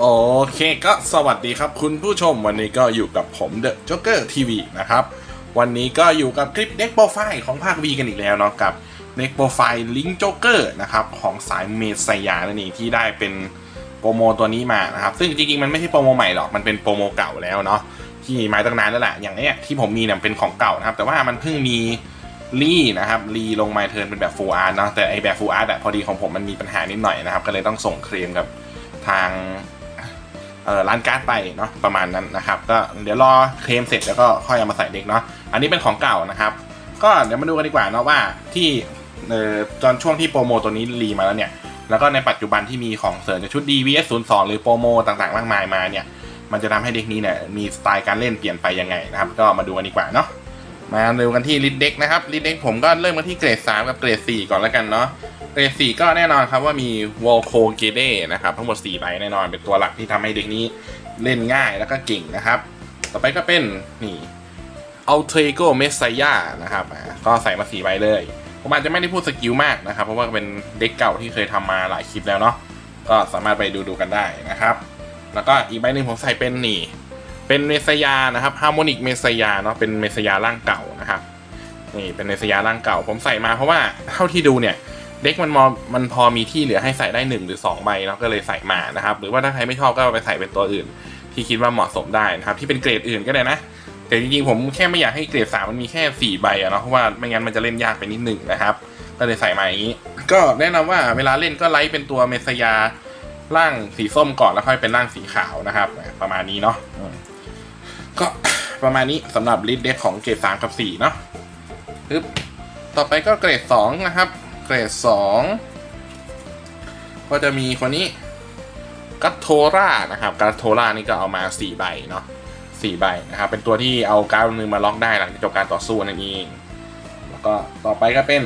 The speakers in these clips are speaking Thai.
โอเคก็สวัสดีครับคุณผู้ชมวันนี้ก็อยู่กับผมเดอะจ็อกเกอร์ทีวีนะครับ วันนี้ก็อยู่กับคลิปเด็กโปรไฟล์ของภาค V กันอีกแล้วเนาะกับเด็กโปรไฟล์ลิงจ็อกเกอร์นะครับของสายเมสยานั่นเองที่ได้เป็นโปรโมตัวนี้มานะครับ ซึ่งจริงๆ มันไม่ใช่โปรโมใหม่หรอกมันเป็นโปรโมเก่าแล้วเนาะที่มาตั้งนานแล้วแหละอย่างเนี้ยที่ผมมีเนี่ยเป็นของเก่านะครับ แต่ว่ามันเพิ่งมีรีนะครับรีลงมาเทิร์นเป็นแบบฟูลอาร์ตเนาะแต่ไอแบบฟูลอาร์ตอะพอดีของผมมันมีปัญหานิดหน่อยนะครับ ก็เลยต้องส่งเคลมกับทาง ร้านการ์ดไปเนาะประมาณนั้นนะครับ ก็เดี๋ยวรอเคลมเสร็จแล้วก็ค่อยเอามาใส่เด็กเนาะอันนี้เป็นของเก่านะครับ ก็เดี๋ยวมาดูกันดีกว่าเนาะว่าที่ตอนช่วงที่โปรโมตัวนี้รีมาแล้วเนี่ยแล้วก็ในปัจจุบันที่มีของเสริมจากชุด DVS 0 2หรือโปรโมต่างๆ มากมายมาเนี่ย มันจะทำให้เด็กนี้เนี่ยมีสไตล์การเล่นเปลี่ยนไปยังไงนะครับ ก็มาดูกันดีกว่าเนาะ มาดูกันที่ลิดเด็กนะครับลิดเด็กผมก็เริ่มกันที่เกรด 3 กับเกรด 4 ก่อนแล้วกันเนาะเกรดสี่ก็แน่นอนครับว่ามีวอลโคเกเดนะครับทั้งหมด4ใบแน่นอนเป็นตัวหลักที่ทำให้เด็กนี้เล่นง่ายแล้วก็เก่งนะครับ ต่อไปก็เป็นนี่เอัลเทโกเมสไซยานะครับก็ใส่มา4ใบเลย ผมอาจจะไม่ได้พูดสกิลมากนะครับ เพราะว่าเป็นเด็กเก่าที่เคยทำมาหลายคลิปแล้วเนาะก็สามารถไปดูดูกันได้นะครับ แล้วก็อีกใบหนึ่งผมใส่เป็นนี่ เป็นเมสยานะครับฮาร์โมนิกเมสยาเนาะเป็นเมสยาร่างเก่านะครับนี่เป็นเมสยาร่างเก่า ผมใส่มาเพราะว่าเท่าที่ดูเนี่ยเด็กมันมอมันพอมีที่เหลือให้ใส่ได้ 1 หรือ 2 ใบเนาะก็เลยใส่มานะครับ หรือว่าถ้าใครไม่ชอบก็ไปใส่เป็นตัวอื่น ที่คิดว่าเหมาะสมได้นะครับ ที่เป็นเกรดอื่นก็ได้นะ แต่จริงๆผมแค่ไม่อยากให้เกรด3มันมีแค่4ใบอะเนาะเพราะว่าไม่งั้นมันจะเล่นยากไปนิดหนึ่งนะครับ ก็เลยใส่มาอย่างนี้ ก็แนะนำว่าเวลาเล่นก็ไลท์เป็นตัวเมสยาร่างสีส้มก่อนแล้วค่อยเป็นร่างสีขาวนะครับ ประมาณนี้เนาะ ก็ประมาณนี้สำหรับลิสต์เด็กของเกรด3กับ4เนาะปึ๊บต่อไปก็เกรด2นะครับ เกรดสองก็จะมีคนนี้กัตโทรานะครับกัตโทรานี่ก็เอามาสี่ใบเนาะสี่ใบนะครับเป็นตัวที่เอาการ์ดมือมาล็อกได้หลังจากจบการต่อสู้นั่นเอง แล้วก็ต่อไปก็เป็น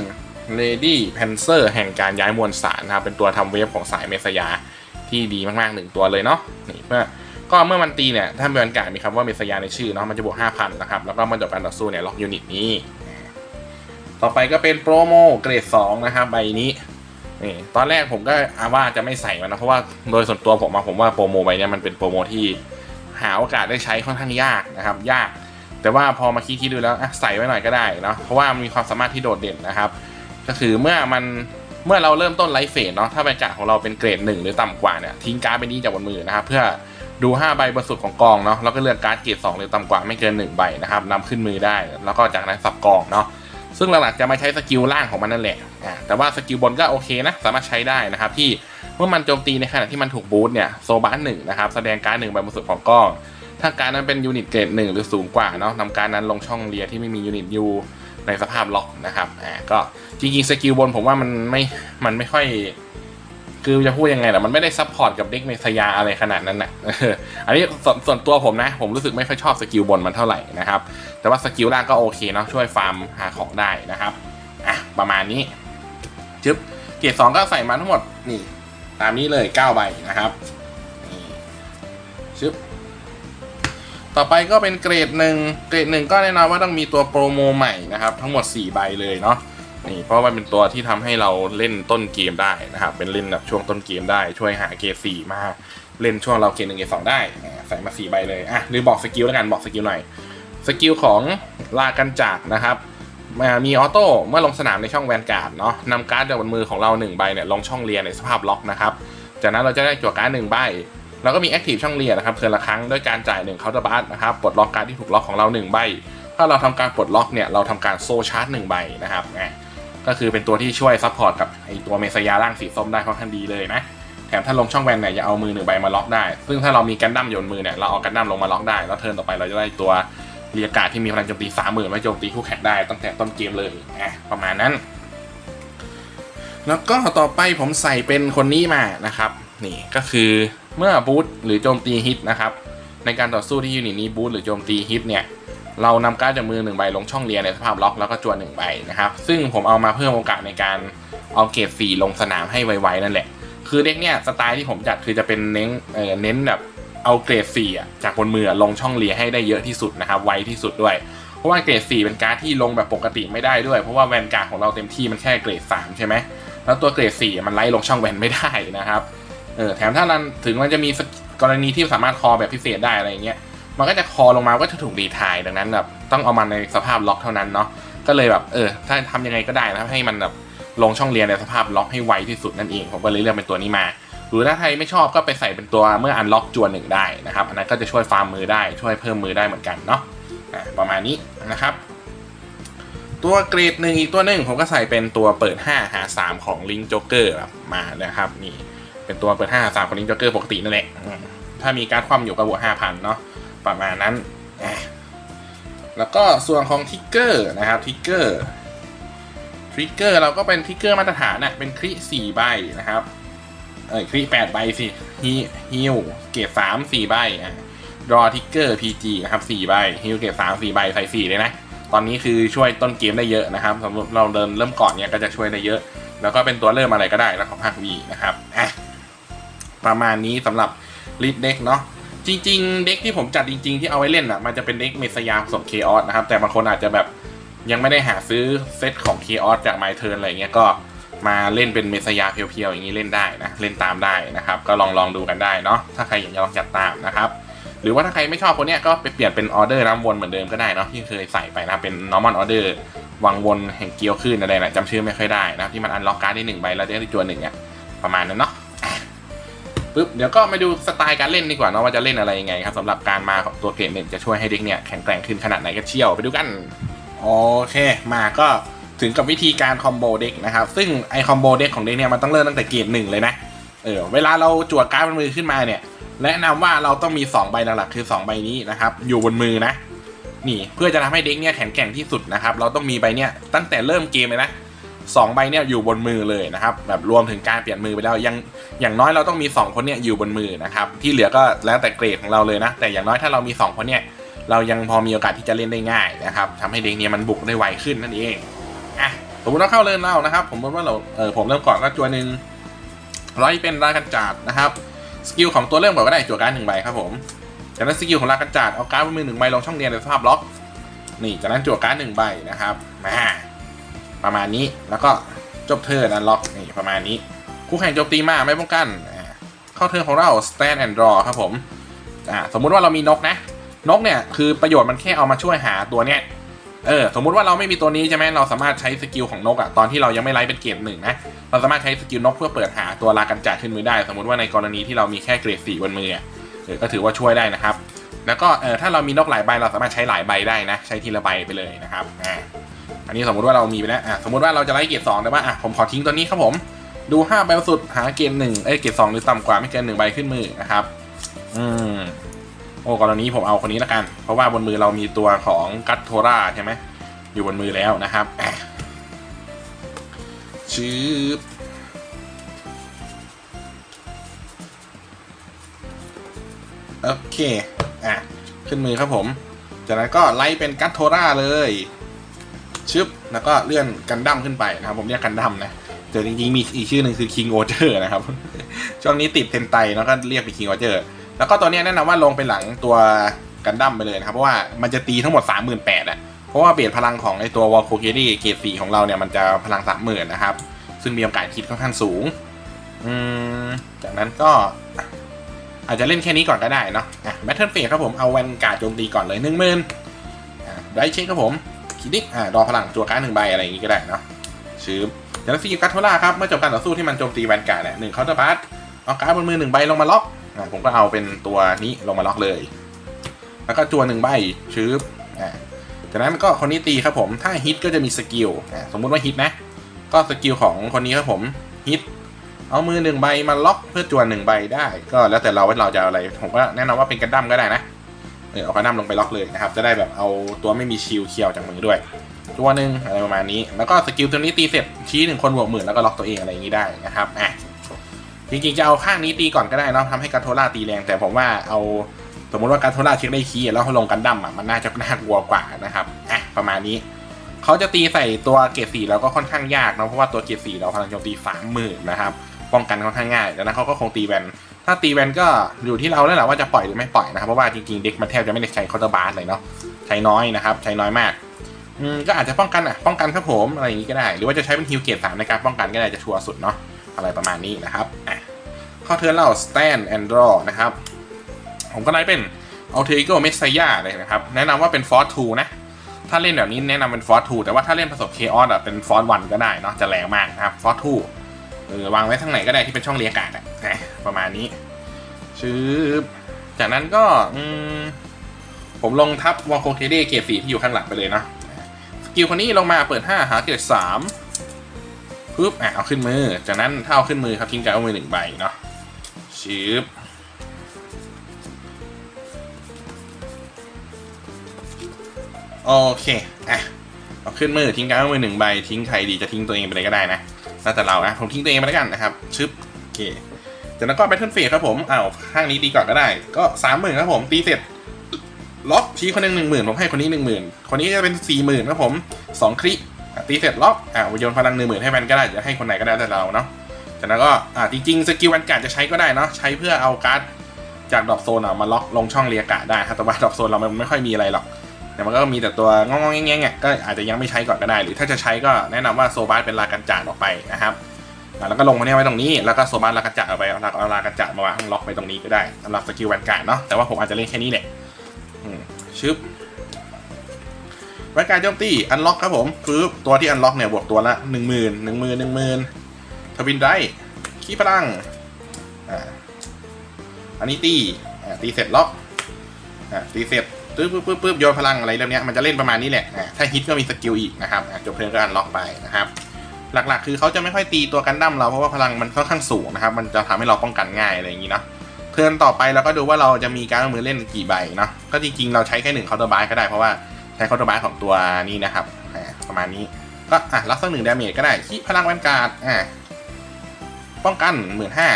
Lady Panzer แห่งการย้ายมวลสารนะครับเป็นตัวทำเวฟของสายเมสยาที่ดีมากๆหนึ่งตัวเลยเนาะนี่เมื่อ ก็เมื่อมันตีเนี่ย ถ้าเป็นการมีคำว่าเมสยาในชื่อเนาะมันจะบวก 5,000 นะครับ แล้วก็มื่อจบการต่อสู้เนี่ยล็อกยูนิตนี้ ต่อไปก็เป็นโปรโมเกรด 2 นะครับใบนี้นี่ตอนแรกผมก็อาว่าจะไม่ใส่มันนะเพราะว่าโดยส่วนตัวผมมาผมว่าโปรโมใบนี้มันเป็นโปรโมที่หาโอกาสได้ใช้ค่อนข้างยากนะครับ ยาก แต่ว่าพอมาคิดๆดูแล้วใส่ไว้หน่อยก็ได้เนาะเพราะว่ามันมีความสามารถที่โดดเด่นนะครับ ก็คือเมื่อมันเมื่อเราเริ่มต้นไลฟ์เฟสเนาะถ้าบรรยากาศของเราเป็นเกรดหนึ่งหรือต่ำกว่าเนี่ยทิ้งการ์ดไปนี้จากบนมือนะครับ เพื่อ ดู 5 ใบบนสุดของกองเนาะแล้วก็เลือกการ์ดเกรด2หรือต่ำกว่าไม่เกิน 1 ใบนะครับนำขึ้นมือได้ แล้วก็จากนั้นสับกองเนาะซึ่งหลักๆจะมาใช้สกิลล่างของมันนั่นแหละอ่าแต่ว่าสกิลบนก็โอเคนะสามารถใช้ได้นะครับที่เมื่อมันโจมตีในขณะที่มันถูกบูสต์เนี่ยโซบาร์หนึ่งนะครับแสดงการดหนึ่งใบบนสุดของกองถ้าการดนั้นเป็นยูนิตเกรดหนึ่งหรือสูงกว่าเนาะนำการดนั้นลงช่องเลียที่ไม่มียูนิตยูในสภาพล็อกนะครับอ่าก็จริงๆสกิลบนผมว่ามันไม่มันไม่ค่อย คือจะพูดยังไงล่ะมันไม่ได้ซัพพอร์ตกับเด็กเมสยาอะไรขนาดนั้นนะอออันนี้ส่วนส่วนตัวผมนะ ผมรู้สึกไม่ค่อยชอบสกิลบนมันเท่าไหร่นะครับ แต่ว่าสกิลล่างก็โอเคเนาะช่วยฟาร์มหาของได้นะครับอะประมาณนี้จึ๊บเกร์สองก็ใส่มาทั้งหมดนี่ตามนี้เลย9ใบนะครับนี่ชึบต่อไปก็เป็นเกรดหนึ่งเกรดหนึ่งก็แน่นอนว่าต้องมีตัวโปรโมใหม่นะครับ ทั้งหมด 4 ใบเลยเนาะ นี่เพราะว่าเป็นตัวที่ทำให้เราเล่นต้นเกมได้นะครับเป็นเล่นแบบช่วงต้นเกมได้ช่วยหาเกรดสี่มาเล่นช่วงเราเกรดหนึ่งเกรดสองได้ใส่มา4ใบเลยอะหรือบอกสกิลแล้วกันบอกสกิลหน่อยสกิลของลากันจากนะครับมามีออโต้เมื่อลงสนามในช่องแวนการ์ดเนาะนำการ์ดจากบนมือของเรา1ใบเนี่ยลงช่องเรียนในสภาพล็อกนะครับจากนั้นเราจะได้จั่วการ์ดหนึ่งใบแล้วก็มีแอคทีฟช่องเรียนนะครับเทือนละครั้งด้วยการจ่าย1เคาน์เตอร์บัสนะครับปลดล็อกการ์ดที่ถูกล็อกของเรา1ใบถ้าเราทำการปลดล็อกเนี่ยเราทำการโซชาร์จ1ใบนะครับอะ ก็คือเป็นตัวที่ช่วยซัพพอร์ตกับไอตัวเมสยาร่างสีส้มได้ค่อนข้างดีเลยนะ แถมถ้าลงช่องแวนเนี่ยอย่าเอามือหนึ่งใบมาล็อกได้ ซึ่งถ้าเรามีกันดั้มโยนมือเนี่ยเราเอากันดั้มลงมาล็อกได้ แล้วเทิร์นต่อไปเราจะได้ตัวเรียกาดที่มีพลังโจมตีสามหมื่นไว้โจมตีคู่แข่งได้ตั้งแต่ต้นเกมเลยอะประมาณนั้น แล้วก็ต่อไปผมใส่เป็นคนนี้มานะครับ นี่ก็คือเมื่อบูทหรือโจมตีฮิตนะครับในการต่อสู้ที่ยูนิตนี้บูทหรือโจมตีฮิตเนี่ย เรานำการ์ดจากมือหนึ่งใบลงช่องเรียนในสภาพล็อกแล้วก็จวนหนึ่งใบนะครับ ซึ่งผมเอามาเพิ่มโอกาสในการเอาเกรดสี่ลงสนามให้ไวๆนั่นแหละ คือเด็กเนี่ยสไตล์ที่ผมจัดคือจะเป็นเน้นเน้นแบบเอาเกรดสี่จากบนมือลงช่องเลียให้ได้เยอะที่สุดนะครับไวที่สุดด้วย เพราะว่าเกรดสี่เป็นการ์ดที่ลงแบบปกติไม่ได้ด้วย เพราะว่าแวนการ์ดของเราเต็มที่มันแค่เกรดสามใช่ไหมแล้วตัวเกรดสี่มันไล่ลงช่องแวนไม่ได้นะครับเออแถมถ้ามันถึงมันจะมีกรณีที่สามารถคอแบบพิเศษได้อะไรเงี้ย มันก็จะคอลงมาก็จะถูกรีทายดังนั้นแบบต้องเอามันในสภาพล็อกเท่านั้นเนาะก็เลยแบบเออถ้าทำยังไงก็ได้นะครับให้มันแบบลงช่องเรียนในสภาพล็อกให้ไวที่สุดนั่นเองผมก็เลยเลือกเป็นตัวนี้มา หรือถ้าใครไม่ชอบก็ไปใส่เป็นตัวเมื่ออันล็อกจวนหนึ่งได้นะครับอันนั้นก็จะช่วยฟาร์มมือได้ช่วยเพิ่มมือได้เหมือนกันเนาะอะประมาณนี้นะครับตัวเกรดหนึ่งอีกตัวหนึ่งผมก็ใส่เป็นตัวเปิด 5 หา 3 ของลิงจ็อกเกอร์มานะครับนี่เป็นตัวเปิด 5 หา 3 ของลิงจ็อกเกอร์ปกตินั่นแหละถ้ามีการความอยู่กับบวก5,000เนาะ ประมาณนั้น แล้วก็ส่วนของทิกเกอร์นะครับทิกเกอร์ทริกเกอร์เราก็เป็นทริกเกอร์มาตรฐานนะเป็นคลิ4ใบนะครับ เอ้ยคลิ8ใบสิฮีฮิวเกรด3 4ใบอะรอทิกเกอร์ PG นะครับ4ใบฮิวเกรด3 4ใบใส่4เลยนะตอนนี้คือช่วยต้นเกมได้เยอะนะครับสำหรับเราเดินเริ่มก่อนเนี่ยก็จะช่วยได้เยอะ แล้วก็เป็นตัวเริ่มอะไรก็ได้แล้วของภาควีนะครับอะประมาณนี้สำหรับลิดเด็กเนาะ จริง ๆ เด็กที่ผมจัดจริง ๆ ที่เอาไว้เล่นอะ มันจะเป็นเด็กเมสยาผสมเคออสนะครับ แต่บางคนอาจจะแบบยังไม่ได้หาซื้อเซตของเคออสจากไมเทิร์นอะไรเงี้ยก็มาเล่นเป็นเมสยาเพียวๆอย่างนี้เล่นได้นะ เล่นตามได้นะครับ ก็ลองลองดูกันได้เนาะถ้าใครอยากจะลองจัดตามนะครับ หรือว่าถ้าใครไม่ชอบคนเนี้ยก็ไปเปลี่ยนเป็นออเดอร์น้ำวนเหมือนเดิมก็ได้เนาะที่เคยใส่ไปนะเป็น normal order วังวนแห่งเกียวขึ้นอะไรนะจำชื่อไม่ค่อยได้นะที่มันอันล็อกการ์ดได้หนึ่งใบแล้วได้ตัวหนึ่งอะประมาณนั้นเนาะ ปึ๊บเดี๋ยวก็มาดูสไตล์การเล่นดีกว่าเนาะว่าจะเล่นอะไรยังไงครับสำหรับการมาของตัวเกรดหนึ่งจะช่วยให้เด็กเนี่ยแข็งแกร่งขึ้นขนาดไหนก็เชี่ยวไปดูกันโอเคมาก็ถึงกับวิธีการคอมโบเด็กนะครับซึ่งไอคอมโบเด็กของเด็กเนี่ยมันต้องเริ่มตั้งแต่เกรดหนึ่งเลยนะเออเวลาเราจั่วการ์ดบนมือขึ้นมาเนี่ยแนะนำว่าเราต้องมี 2 ใบหลักๆคือ 2 ใบนี้นะครับอยู่บนมือนะนี่เพื่อจะทำให้เด็กเนี่ยแข็งแกร่งที่สุดนะครับเราต้องมีใบเนี่ยตั้งแต่เริ่มเกมเลยนะ สองใบเนี่ยอยู่บนมือเลยนะครับแบบรวมถึงการเปลี่ยนมือไปแล้วยังอย่างน้อยเราต้องมี 2 คนเนี่ยอยู่บนมือนะครับที่เหลือก็แล้วแต่เกรดของเราเลยนะ แต่อย่างน้อยถ้าเรามี 2 คนเนี่ยเรายังพอมีโอกาสที่จะเล่นได้ง่ายนะครับทำให้เด็กเนี่ยมันบุกได้ไวขึ้นนั่นเองอะสมมติเราเข้าเริ่มเล่านะครับ ผมว่าเราเออผมเริ่มก่อนก็จวหนึ่งร้อยเป็นรากันจัดนะครับสกิลของตัวเริ่มก่อนก็ได้จัวการหนึ่งใบครับผมจากนั้นสกิลของรากันจัดเอาการ์ดบนมือหนึ่งใบลงช่องเรียนในสภาพล็อกนี่จากนั้นจั่วการ์ดหนึ่งใบนะครับมา ประมาณนี้แล้วก็จบเทิร์นอันล็อกนี่ประมาณนี้คู่แข่งโจมตีมาไม่ป้องกันเข้าเทิร์นของเรา stand and draw ครับผมอ่าสมมุติว่าเรามีนกนะ นกเนี่ยคือประโยชน์มันแค่เอามาช่วยหาตัวเนี้ยเออสมมุติว่าเราไม่มีตัวนี้ใช่ไหมเราสามารถใช้สกิลของนกอะตอนที่เรายังไม่ไลฟ์เป็นเกรดหนึ่งนะเราสามารถใช้สกิลนกเพื่อเปิดหาตัวลากันจัดขึ้นมือได้ สมมติว่าในกรณีที่เรามีแค่เกรดสี่บนมือเออก็ถือว่าช่วยได้นะครับ แล้วก็เออถ้าเรามีนกหลายใบเราสามารถใช้หลายใบได้นะ ใช้ทีละใบไปเลยนะครับอ่า อันนี้สมมติว่าเรามีไปแล้วอะสมมติว่าเราจะไล่เกรดสองแต่ว่าอะผมขอทิ้งตัวนี้ครับผม ดูห้าใบสุดหาเกรดหนึ่งเอ้ยเกรดสองหรือต่ำกว่าไม่เกินหนึ่งใบขึ้นมือนะครับ อืมโอ้กรณีผมเอาคนนี้ละกัน เพราะว่าบนมือเรามีตัวของกัตโทราใช่ไหมอยู่บนมือแล้วนะครับชืบโอเค อะ ขึ้นมือครับผม จากนั้นก็ไล่เป็นกัตโทราเลย ชึบแล้วก็เลื่อนกันดั้มขึ้นไปนะครับ ผมเรียกกันดั้มนะแต่จริงๆ มีอีกชื่อหนึ่งคือ King o g e r นะครับ ช่วงนี้ติดเทนไตแล้วก็เรียกเป็น King o g e r แล้วก็ตัวนี้แนะนำว่าลงไปหลังตัวกันดั้มไปเลยนะครับ เพราะว่ามันจะตีทั้งหมด 38,000อะเพราะว่าเบสพลังของไอตัววอลโคเกดี้เกรดสีของเราเนี่ยมันจะพลัง 30,000นะครับ ซึ่งมีโอกาสคิดค่อนข้างสูงอืมจากนั้นก็อาจจะเล่นแค่นี้ก่อนก็ได้เนาะแบทเทิลเฟสครับผมเอาแวนการ์ดโจมตีก่อนเลยหนึ่งหมื่นได้เช็คครับผม คิดิกอ่าดอพลังจัวการ์ดหนึ่งใบอะไรอย่างงี้ก็ได้เนาะชืบจากนั้นสกิลกัตโทล่าครับเมื่อจบการต่อสู้ที่มันโจมตีแวนการ์ดเนี่ยหนึ่งเคาน์เตอร์บัสเอาการ์ดบนมือหนึ่งใบลงมาล็อกอ่าผมก็เอาเป็นตัวนี้ลงมาล็อกเลย แล้วก็จัวหนึ่งใบชืบอ่าจากนั้นก็คนนี้ตีครับผมถ้าฮิตก็จะมีสกิลอ่าสมมุติว่าฮิตนะ ก็สกิลของคนนี้ครับผมฮิตเอามือหนึ่งใบมาล็อกเพื่อจัวหนึ่งใบได้ ก็แล้วแต่เราว่าเราจะอาอะไรผมก็แนะนำว่าเป็นกระดั้มก็ได้นะ เออเอากระดั้มลงไปล็อกเลยนะครับ จะได้แบบเอาตัวไม่มีชิลเคียวจากมือด้วย ตัวหนึ่งอะไรประมาณนี้ แล้วก็สกิลตัวนี้ตีเสร็จชี้หนึ่งคนบวกหมื่นแล้วก็ล็อกตัวเองอะไรอย่างนี้ได้นะครับอะจริงๆจะเอาข้างนี้ตีก่อนก็ได้เนาะทำให้การโทล่าตีแรง แต่ผมว่าเอาสมมติว่าการโทล่าเช็คได้คีย์แล้วเขาลงกันดั้มอะมันน่าจะน่ากลัวกว่านะครับอะประมาณนี้เขาจะตีใส่ตัวเกรดสี่แล้วก็ค่อนข้างยากนะเพราะว่าตัวเกรดสี่เราพลังโจมตีสามหมื่นนะครับป้องกันค่อนข้างง่ายดังนั้นเขาก็คงตีแวน ถ้าตีแวนก็อยู่ที่เราแล้วแหละว่าจะปล่อยหรือไม่ปล่อยนะครับ เพราะว่าจริงๆเด็กมันแทบจะไม่ได้ใช้คอร์เตอร์บาร์เลยเนาะใช้น้อยนะครับ ใช้น้อยมากอืมก็อาจจะป้องกันอะป้องกันครับผมอะไรอย่างนี้ก็ได้ หรือว่าจะใช้เป็นฮิวเกตสามในการป้องกันก็ได้จะชัวร์สุดเนาะอะไรประมาณนี้นะครับอะข้าเทิร์นเรา stand and draw นะครับ ผมก็ไล่เป็นเอัลเทโกเมสไซยาเลยนะครับ แนะนำว่าเป็นฟอร์ทูนะ ถ้าเล่นแบบนี้แนะนำเป็นฟอร์ทูแต่ว่าถ้าเล่นผสมเคออสอะเป็นฟอร์วันก็ได้เนาะจะแรงมากนะครับฟอร์ทูเออวางไว้ทั้งไหนก็ได้ที่เป็นช่องเรียกกาดอะ นะประมาณนี้ชื่อจากนั้นก็ผมลงทับวอลโคเคเดเกรดสีที่อยู่ข้างหลังไปเลยเนาะสกิลคนนี้ลงมาเปิด 5 หาเกรดสามปุ๊บอะเอาขึ้นมือ จากนั้นถ้าเอาขึ้นมือครับทิ้งการเอามือหนึ่งใบเนาะชืบโอเคอะเอาขึ้นมือทิ้งการเอามือหนึ่งใบทิ้งใครดีจะทิ้งตัวเองไปเลยก็ได้นะแล้วแต่เรานะผมทิ้งตัวเองไปแล้วกันนะครับชึบโอเค จากนั้นก็แบทเทิลเฟสครับผมอ้าวข้างนี้ตีก่อนก็ได้ ก็สามหมื่นครับผม ตีเสร็จ ล็อกชี้คนหนึ่งหนึ่งหมื่นผมให้คนนี้หนึ่งหมื่นคนนี้จะเป็นสี่หมื่นครับผมสองคลิอะตีเสร็จล็อกอ่าโยนพลังหนึ่งหมื่นให้มันก็ได้จะให้คนไหนก็ได้แต่เราเนาะจากนั้นก็อ่าจริงๆสกิลวันการจะใช้ก็ได้เนาะใช้เพื่อเอาการ์ดจากดรอปโซนอะมาล็อกลงช่องเรียกะได้ครับแต่ว่าดรอปโซนเรามันไม่ค่อยมีอะไรหรอกแต่มันก็มีแต่ตัวงองๆแงงๆอะก็อาจจะยังไม่ใช้ก่อนก็ได้ หรือถ้าจะใช้ก็แนะนำว่าโซบาสเป็นลากันจาดออกไปนะครับ อะแล้วก็ลงมาเนี่ยไว้ตรงนี้ แล้วก็โซบาสลากันจาดเอาไปเอาเอาลากันจาดมาวางล็อกไปตรงนี้ก็ได้สำหรับสกิลแวนการดเนาะ แต่ว่าผมอาจจะเล่นแค่นี้แหละอืมชึบแวนการดโจมตีอันล็อกครับผมปึ๊บตัวที่อันล็อกเนี่ยบวกตัวละหนึ่งหมื่นหนึ่งหมื่นหนึ่งหมื่นทวินได้ขี้พลังอ่าอันนี้ตีอ่าตีเสร็จล็อกอ่าตีเสร็จปึ๊บปึ๊บปึ๊บปึ๊บโยนพลังอะไรเรื่องเนี้ยมันจะเล่นประมาณนี้แหละอ่าถ้าฮิตก็มีสกิลอีกนะครับอ่าจบเพลินก็อันล็อกไปนะครับ หลักๆ คือเขาจะไม่ค่อยตีตัวกันดั้มเราเพราะว่าพลังมันค่อนข้างสูงนะครับ มันจะทำให้เราป้องกันง่ายอะไรอย่างนี้เนาะเทิร์นต่อไปเราก็ดูว่าเราจะมีการมือเล่นกี่ใบเนาะก็จริงๆ เราใช้แค่หนึ่งเคาน์เตอร์บายก็ได้เพราะว่าใช้เคาน์เตอร์บายของตัวนี้นะครับประมาณนี้ก็อะรับสักหนึ่งดาเมจก็ได้ขี้พลังแวนการ์ดอ่าป้องกันหมื่นห้า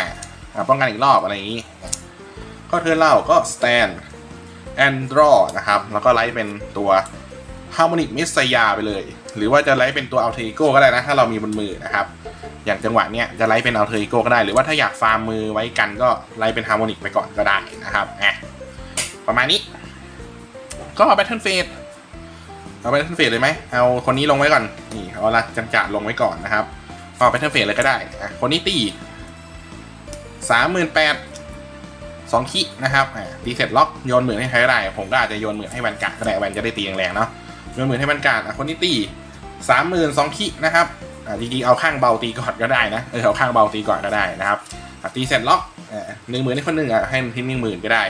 อ่าป้องกันอีกรอบอะไรอย่างนี้ ก็เทิร์นเราก็ stand and draw นะครับแล้วก็ไลท์เป็นตัว harmonic m i s s a y a ไปเลย หรือว่าจะไลท์เป็นตัว alter ego ก็ได้นะ ถ้าเรามีบนมือนะครับ อย่างจังหวะเนี้ยจะไลท์เป็น alter ego ก็ได้ หรือว่าถ้าอยากฟาร์มมือไว้กันก็ไลท์เป็น harmonic ไปก่อนก็ได้นะครับอะประมาณนี้ ก็ battle phase เอา battle phase เลยไหมเอาคนนี้ลงไว้ก่อน นี่เอาละจังจะลงไว้ก่อนนะครับเอา battle phase เลยก็ได้อะคนนี้ตีสามหมื่นแปดสองขีนะครับอ่าตีเสร็จล็อกโยนหมื่นให้ใครก็ได้ ผมก็อาจจะโยนหมื่นให้แวนการ์ดก็ได้แวนจะได้ตีแรงๆเนาะ โยนหมื่นให้แวนการ์ดอะคนนี้ตีสามหมื่นสองขีนะครับอ่าจริงๆเอาข้างเบาตีก่อนก็ได้นะเออเอาข้างเบาตีก่อนก็ได้นะครับตีเสร็จล็อกอ่าหนึ่งหมื่นให้คนหนึ่งอะให้ทิ้งหนึ่งหมื่นก็ได้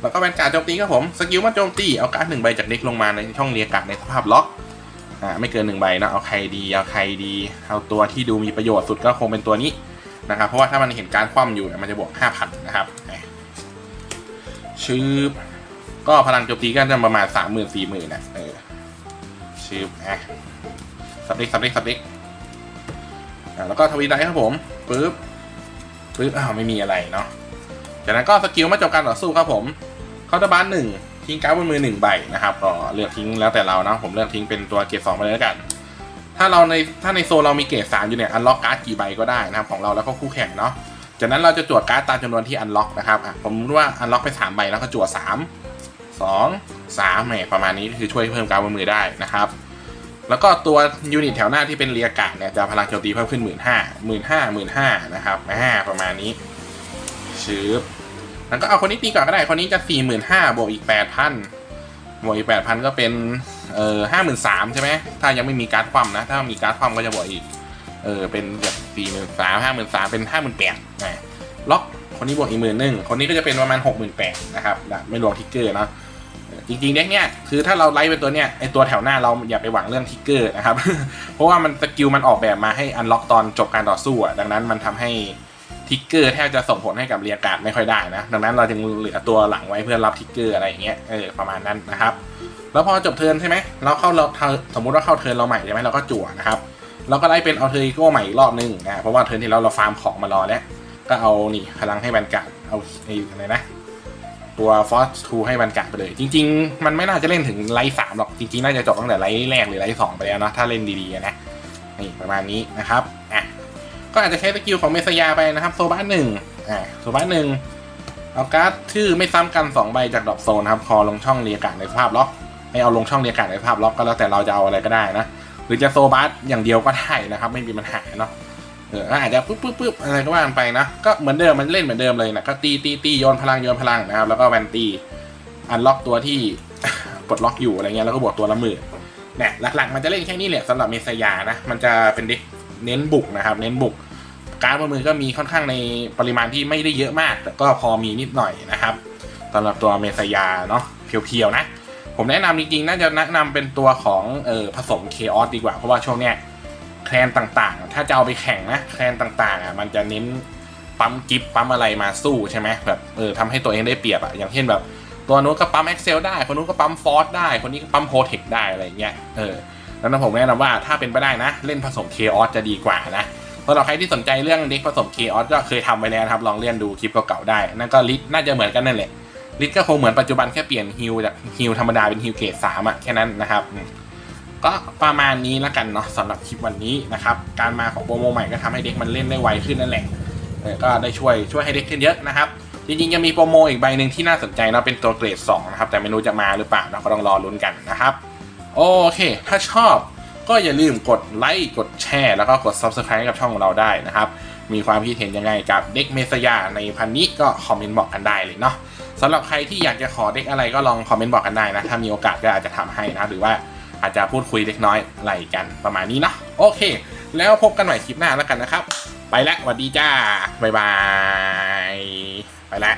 แล้วก็แวนการ์ดโจมตีครับผมสกิลมาโจมตีเอาการ์ดหนึ่งใบจากเด็กลงมาในช่องเรียกการ์ดในสภาพล็อกอ่าไม่เกินหนึ่งใบนะเอาใครดีเอาใครดี เอาตัวที่ดูมีประโยชน์สุดก็คงเป็นตัวนี้นะครับเพราะว่าถ้ามันเห็นการคว่ำอยู่มันจะบวกห้าพันนะครับชืบก็พลังโจมตีก็จะประมาณสามหมื่นสี่หมื่นนะเออ ชืบอะสับเล็กสับเล็กสับเล็กอะแล้วก็ทวีไดครับผมปึ๊บปึ๊บอ้าวไม่มีอะไรเนาะจากนั้นก็สกิลมาจบการต่อสู้ครับผมเคาน์เตอร์บาร์หนึ่งทิ้งการ์ดบนมือหนึ่งใบนะครับก็เลือกทิ้งแล้วแต่เรานะผมเลือกทิ้งเป็นตัวเกรดสองไปเลยแล้วกัน ถ้าเราในถ้าในโซนเรามีเกรดสามอยู่เนี่ยอันล็อกการ์ดกี่ใบก็ได้นะครับของเราแล้วก็คู่แข่งเนาะจากนั้นเราจะจวดการ์ดตามจำนวนที่อันล็อกนะครับผมรู้ว่าอันล็อกไป3ใบแล้วก็จวดสามสอง 3 2 3แหมประมาณนี้คือช่วยเพิ่มการบนมือได้นะครับ แล้วก็ตัวยูนิตแถวหน้าที่เป็นเรียกาเนี่ยจะพลังโจมตีเพิ่มขึ้นหมื่นห้าหมื่นห้าหมื่นห้านะครับอ่าประมาณนี้ชืบแล้วก็เอาคนนี้ตีก่อนก็ได้ คนนี้จะสี่หมื่นห้าบวกอีกแปดพันบวกอีกแปดพันก็เป็นเอ่อห้าหมื่นสามใช่ไหมถ้ายังไม่มีการ์ดคว่ำนะ ถ้ามีการ์ดคว่ำก็จะบวกอีกเออเป็นแบบสี่หมื่นสามห้าหมื่นสามเป็นห้าหมื่นแปดนะล็อกคนนี้บวกอีกหมื่นหนึ่งคนนี้ก็จะเป็นประมาณหกหมื่นแปดนะครับ ไม่รวมทิกเกอร์นะ จริงๆเด็กเนี้ยคือถ้าเราไล่เป็นตัวเนี้ยไอตัวแถวหน้าเราอย่าไปหวังเรื่องทิกเกอร์นะครับ เพราะว่ามันสกิลมันออกแบบมาให้อันล็อกตอนจบการต่อสู้อะดังนั้นมันทำให้ทิกเกอร์แทบจะส่งผลให้กับเรียการ์ดไม่ค่อยได้นะ ดังนั้นเราจึงเหลือตัวหลังไว้เพื่อรับทิกเกอร์อะไรอย่างเงี้ยเออประมาณนั้นนะครับ แล้วพอจบเทิร์นใช่ไหมเราเข้าเราเทิร์นสมมุติว่าเข้าเทิร์นเราใหม่ใช่ไหมเราก็จั่วนะครับเราก็ไล่เป็นเอาเทอริโก้ใหม่อีกรอบนึงนะเพราะว่าเทิร์นที่แล้วเราฟาร์มของมารอแล้วก็เอานี่พลังให้แวนการ์ดเอาไอ้อะไรนะ ตัวฟอสทูให้แวนการ์ดไปเลย จริง ๆ มันไม่น่าจะเล่นถึงไลท์สามหรอก จริง ๆ น่าจะจบตั้งแต่ไลท์แรกหรือไลท์สองไปแล้วนะถ้าเล่นดีๆนะนี่ประมาณนี้นะครับอะก็อาจจะใช้สกิลของเมสยาไปนะครับโซบ้าหนึ่งอ่าโซบ้าหนึ่งเอาการ์ดชื่อไม่ซ้ำกันสองใบจากดอปโซนครับพอลงช่องเรียกการ์ดในภาพล็อกให้เอาลงช่องเรียกการ์ดในภาพล็อกก็แล้วแต่เราจะเอาอะไรก็ได้นะหรือจะโซบัสอย่างเดียวก็ได้นะครับ ไม่มีปัญหาเนาะ เอออาจจะปุ๊บปุ๊บปุ๊บอะไรก็ว่ากันไปนะ ก็เหมือนเดิมมันเล่นเหมือนเดิมเลยนะก็ตีตีตีโยนพลังโยนพลังนะครับ แล้วก็แวนตีอันล็อกตัวที่ปลดล็อกอยู่อะไรเงี้ยแล้วก็บวกตัวละหมื่นเนี่ยหลักๆมันจะเล่นแค่นี้แหละสำหรับเมสยานะ มันจะเป็นเด็กเน้นบุกนะครับ เน้นบุก การดบนมือก็มีค่อนข้างในปริมาณที่ไม่ได้เยอะมาก แต่ก็พอมีนิดหน่อยนะครับสำหรับตัวเมสยาเนาะเพียวๆนะ ผมแนะนำจริงๆน่าจะแนะนำเป็นตัวของเออผสมเคออสดีกว่าเพราะว่าช่วงเนี้ย แคลนต่างๆ ถ้าจะเอาไปแข่งนะแคลนต่างๆอะมันจะเน้นปั๊มกิฟปั๊มอะไรมาสู้ใช่ไหมแบบเออทำให้ตัวเองได้เปรียบอะอย่างเช่นแบบ ตัวนู้นก็ปั๊ม Excel ได้ คนนู้นก็ปั๊ม Force ได้ คนนี้ก็ปั๊ม Protect ได้อะไรเงี้ยเออแล้วนะผมแนะนำว่าถ้าเป็นไปได้นะ เล่นผสม Chaos จะดีกว่านะสำหรับใครที่สนใจเรื่องเด็กผสม Chaos ก็เคยทำไว้แล้วนะครับลองเลื่อนดูคลิปเก่าๆได้นั่นก็ลิทน่าจะเหมือนกันนั่นแหละลิทก็คงเหมือนปัจจุบันแค่เปลี่ยนฮิลจากฮิลธรรมดาเป็นฮิลเกรดสามอะแค่นั้นนะครับ ก็ประมาณนี้ล้วกันเนาะสำหรับคลิปวันนี้นะครับการมาของโปรโมใหม่ก็ทำให้เด็กมันเล่นได้ไวขึ้นนั่นแหละก็ได้ช่วยช่วยให้เด็กขึ้นเยอะนะครับจริงๆยังมีโปรโมอีกใบหนึ่งที่น่าสนใจนะเป็นตัวเกรด2นะครับแต่ไม่รู้จะมาหรือเปล่าเราก็ต้องรอลุ้นกันนะครับ โอเค ถ้าชอบก็อย่าลืมกดไลค์กดแชร์ แล้วก็กด Subscribe กับช่องของเราได้นะครับ มีความคิดเห็นยังไงกับเด็กเมสยาในพันนี้ก็คอมเมนต์บอกกันได้เลยเนาะสำหรับใครที่อยากจะขอเด็กอะไรก็ลองคอมเมนต์บอกกันได้นะถ้ามีโอกาสก็อาจจะทำให้นะหรือว่า อาจจะพูดคุยเล็กน้อยอะไรกันประมาณนี้เนาะโอเค แล้วพบกันใหม่คลิปหน้าแล้วกันนะครับ ไปแล้วสวัสดีจ้า บ๊ายบาย ไปแล้ว